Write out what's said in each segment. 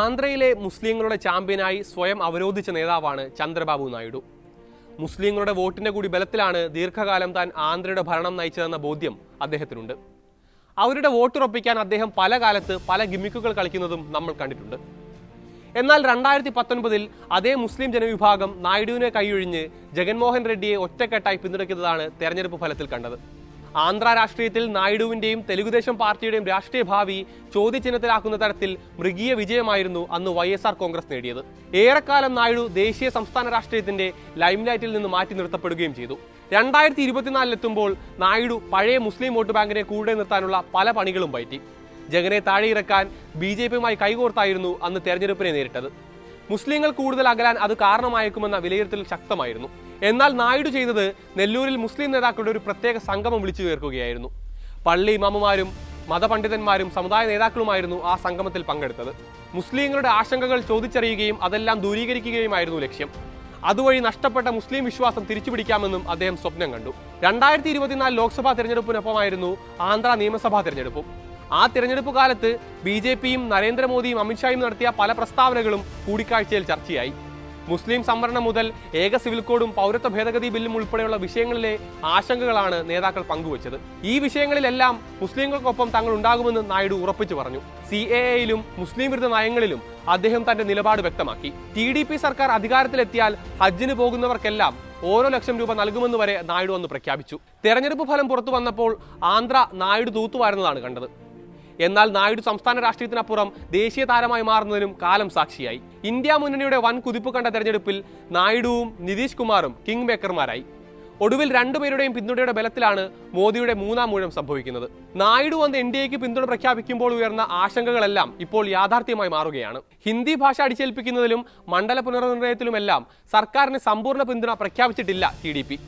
ആന്ധ്രയിലെ മുസ്ലിങ്ങളുടെ ചാമ്പ്യനായി സ്വയം അവരോധിച്ച നേതാവാണ് ചന്ദ്രബാബു നായിഡു. മുസ്ലിങ്ങളുടെ വോട്ടിന്റെ കൂടി ബലത്തിലാണ് ദീർഘകാലം താൻ ആന്ധ്രയുടെ ഭരണം നയിച്ചതെന്ന ബോധ്യം അദ്ദേഹത്തിനുണ്ട്. അവരുടെ വോട്ടുറപ്പിക്കാൻ അദ്ദേഹം പല കാലത്ത് പല ഗിമ്മിക്കുകൾ കളിക്കുന്നതും നമ്മൾ കണ്ടിട്ടുണ്ട്. എന്നാൽ രണ്ടായിരത്തി പത്തൊൻപതിൽ അതേ മുസ്ലിം ജനവിഭാഗം നായിഡുവിനെ കൈയൊഴിഞ്ഞ് ജഗൻമോഹൻ റെഡ്ഡിയെ ഒറ്റക്കെട്ടായി പിന്തുണയ്ക്കുന്നതാണ് തെരഞ്ഞെടുപ്പ് ഫലത്തിൽ കണ്ടത്. ആന്ധ്ര രാഷ്ട്രീയത്തിൽ നായിഡുവിന്റെയും തെലുഗുദേശം പാർട്ടിയുടെയും രാഷ്ട്രീയ ഭാവി ചോദ്യചിഹ്നത്തിലാക്കുന്ന തരത്തിൽ മൃഗീയ വിജയമായിരുന്നു അന്ന് വൈ എസ് ആർ കോൺഗ്രസ് നേടിയത്. ഏറെക്കാലം നായിഡു ദേശീയ സംസ്ഥാന രാഷ്ട്രീയത്തിന്റെ ലൈംലൈറ്റിൽ നിന്ന് മാറ്റി നിർത്തപ്പെടുകയും ചെയ്തു. രണ്ടായിരത്തി ഇരുപത്തിനാലിലെത്തുമ്പോൾ നായിഡു പഴയ മുസ്ലിം വോട്ട് ബാങ്കിനെ കൂടെ നിർത്താനുള്ള പല പണികളും പറ്റി. ജഗനെ താഴെയിറക്കാൻ ബി ജെ പിയുമായി കൈകോർത്തായിരുന്നു അന്ന് തെരഞ്ഞെടുപ്പിനെ നേരിട്ടത്. മുസ്ലിങ്ങൾ കൂടുതൽ അകലാൻ അത് കാരണമായേക്കുമെന്ന വിലയിരുത്തൽ ശക്തമായിരുന്നു. എന്നാൽ നായിഡു ചെയ്തത് നെല്ലൂരിൽ മുസ്ലിം നേതാക്കളുടെ ഒരു പ്രത്യേക സംഗമം വിളിച്ചു ചേർക്കുകയായിരുന്നു. പള്ളി ഇമാമുമാരും മതപണ്ഡിതന്മാരും സമുദായ നേതാക്കളുമായിരുന്നു ആ സംഗമത്തിൽ പങ്കെടുത്തത്. മുസ്ലിങ്ങളുടെ ആശങ്കകൾ ചോദിച്ചറിയുകയും അതെല്ലാം ദൂരീകരിക്കുകയുമായിരുന്നു ലക്ഷ്യം. അതുവഴി നഷ്ടപ്പെട്ട മുസ്ലിം വിശ്വാസം തിരിച്ചുപിടിക്കാമെന്നും അദ്ദേഹം സ്വപ്നം കണ്ടു. രണ്ടായിരത്തി ഇരുപത്തിനാല് ലോക്സഭാ തെരഞ്ഞെടുപ്പിനൊപ്പമായിരുന്നു ആന്ധ്ര നിയമസഭാ തെരഞ്ഞെടുപ്പും. ആ തിരഞ്ഞെടുപ്പ് കാലത്ത് ബി ജെ പിയും നരേന്ദ്രമോദിയും അമിത്ഷായും നടത്തിയ പല പ്രസ്താവനകളും കൂടിക്കാഴ്ചയിൽ ചർച്ചയായി. മുസ്ലിം സംവരണം മുതൽ ഏക സിവിൽ കോഡും പൗരത്വ ഭേദഗതി ബില്ലും ഉൾപ്പെടെയുള്ള വിഷയങ്ങളിലെ ആശങ്കകളാണ് നേതാക്കൾ പങ്കുവച്ചത്. ഈ വിഷയങ്ങളിലെല്ലാം മുസ്ലിങ്ങൾക്കൊപ്പം തങ്ങൾ ഉണ്ടാകുമെന്ന് നായിഡു ഉറപ്പിച്ചു പറഞ്ഞു. സി എ എയിലും മുസ്ലിം വിരുദ്ധ നയങ്ങളിലും അദ്ദേഹം തന്റെ നിലപാട് വ്യക്തമാക്കി. ടി ഡി പി സർക്കാർ അധികാരത്തിലെത്തിയാൽ ഹജ്ജിന് പോകുന്നവർക്കെല്ലാം ഓരോ ലക്ഷം രൂപ നൽകുമെന്ന് വരെ നായിഡു അന്ന് പ്രഖ്യാപിച്ചു. തെരഞ്ഞെടുപ്പ് ഫലം പുറത്തു വന്നപ്പോൾ ആന്ധ്ര നായിഡു തൂത്തുവാരുന്നതാണ് കണ്ടത്. എന്നാൽ നായിഡു സംസ്ഥാന രാഷ്ട്രീയത്തിനപ്പുറം ദേശീയ താരമായി മാറുന്നതിനും കാലം സാക്ഷിയായി. ഇന്ത്യ മുന്നണിയുടെ വൻ കുതിപ്പ് കണ്ട തെരഞ്ഞെടുപ്പിൽ നായിഡുവും നിതീഷ് കുമാറും കിങ് മേക്കർമാരായി. ഒടുവിൽ രണ്ടുപേരുടെയും പിന്തുണയുടെ ബലത്തിലാണ് മോദിയുടെ മൂന്നാം മൂഴം സംഭവിക്കുന്നത്. നായിഡു വന്ന് എൻ ഡി എക്ക് പിന്തുണ പ്രഖ്യാപിക്കുമ്പോൾ ഉയർന്ന ആശങ്കകളെല്ലാം ഇപ്പോൾ യാഥാർത്ഥ്യമായി മാറുകയാണ്. ഹിന്ദി ഭാഷ അടിച്ചേൽപ്പിക്കുന്നതിലും മണ്ഡല പുനർനിർണയത്തിലുമെല്ലാം സർക്കാരിന് സമ്പൂർണ പിന്തുണ പ്രഖ്യാപിച്ചിട്ടില്ല ടി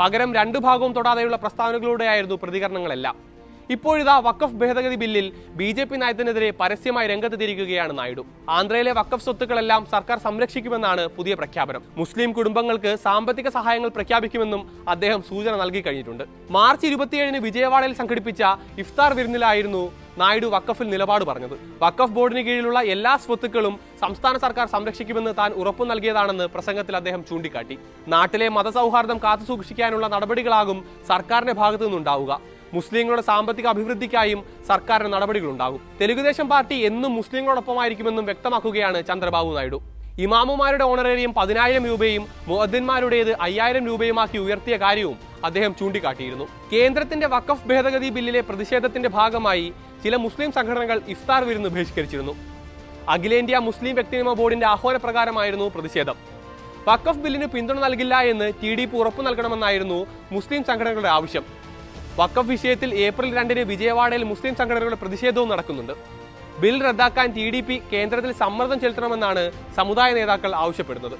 പകരം രണ്ടു ഭാഗവും തൊടാതെയുള്ള പ്രസ്താവനകളോടെയായിരുന്നു പ്രതികരണങ്ങളെല്ലാം. ഇപ്പോഴിതാ വക്കഫ് ഭേദഗതി ബില്ലിൽ ബി ജെ പി നയത്തിനെതിരെ പരസ്യമായി രംഗത്ത് തിരിക്കുകയാണ് നായിഡു. ആന്ധ്രയിലെ വക്കഫ് സ്വത്തുക്കളെല്ലാം സർക്കാർ സംരക്ഷിക്കുമെന്നാണ് പുതിയ പ്രഖ്യാപനം. മുസ്ലിം കുടുംബങ്ങൾക്ക് സാമ്പത്തിക സഹായങ്ങൾ പ്രഖ്യാപിക്കുമെന്നും അദ്ദേഹം സൂചന നൽകി കഴിഞ്ഞിട്ടുണ്ട്. മാർച്ച് ഇരുപത്തിയേഴിന് വിജയവാഡയിൽ സംഘടിപ്പിച്ച ഇഫ്താർ വിരുന്നിലായിരുന്നു നായിഡു വക്കഫിൽ നിലപാട് പറഞ്ഞത്. വക്കഫ് ബോർഡിന് കീഴിലുള്ള എല്ലാ സ്വത്തുക്കളും സംസ്ഥാന സർക്കാർ സംരക്ഷിക്കുമെന്ന് താൻ ഉറപ്പു നൽകിയതാണെന്ന് പ്രസംഗത്തിൽ അദ്ദേഹം ചൂണ്ടിക്കാട്ടി. നാട്ടിലെ മതസൗഹാർദ്ദം കാത്തുസൂക്ഷിക്കാനുള്ള നടപടികളാകും സർക്കാരിന്റെ ഭാഗത്തു നിന്നുണ്ടാവുക മുസ്ലിങ്ങളുടെ സാമ്പത്തിക അഭിവൃദ്ധിക്കായും സർക്കാരിന് നടപടികളുണ്ടാകും. തെലുഗുദേശം പാർട്ടി എന്നും മുസ്ലിങ്ങളോടൊപ്പമായിരിക്കുമെന്നും വ്യക്തമാക്കുകയാണ് ചന്ദ്രബാബു നായിഡു. ഇമാമുമാരുടെ ഓണറേറിയം പതിനായിരം രൂപയും മുഅദ്ദിന്മാരുടേത് അയ്യായിരം രൂപയുമാക്കി ഉയർത്തിയ കാര്യവും അദ്ദേഹം ചൂണ്ടിക്കാട്ടിയിരുന്നു. കേന്ദ്രത്തിന്റെ വഖഫ് ഭേദഗതി ബില്ലിലെ പ്രതിഷേധത്തിന്റെ ഭാഗമായി ചില മുസ്ലിം സംഘടനകൾ ഇഫ്താർ വിരുന്ന് ബഹിഷ്കരിച്ചിരുന്നു. അഖിലേന്ത്യാ മുസ്ലിം വ്യക്തിനിയമ ബോർഡിന്റെ ആഹ്വാനപ്രകാരമായിരുന്നു പ്രതിഷേധം. വഖഫ് ബില്ലിന് പിന്തുണ നൽകില്ല എന്ന് ടി ഡി പി ഉറപ്പു നൽകണമെന്നായിരുന്നു മുസ്ലിം സംഘടനകളുടെ ആവശ്യം. വഖഫ് വിഷയത്തിൽ ഏപ്രിൽ രണ്ടിന് വിജയവാഡയിൽ മുസ്ലിം സംഘടനകളുടെ പ്രതിഷേധവും നടക്കുന്നുണ്ട്. ബിൽ റദ്ദാക്കാൻ ടി കേന്ദ്രത്തിൽ സമ്മർദ്ദം ചെലുത്തണമെന്നാണ് സമുദായ നേതാക്കൾ ആവശ്യപ്പെടുന്നത്.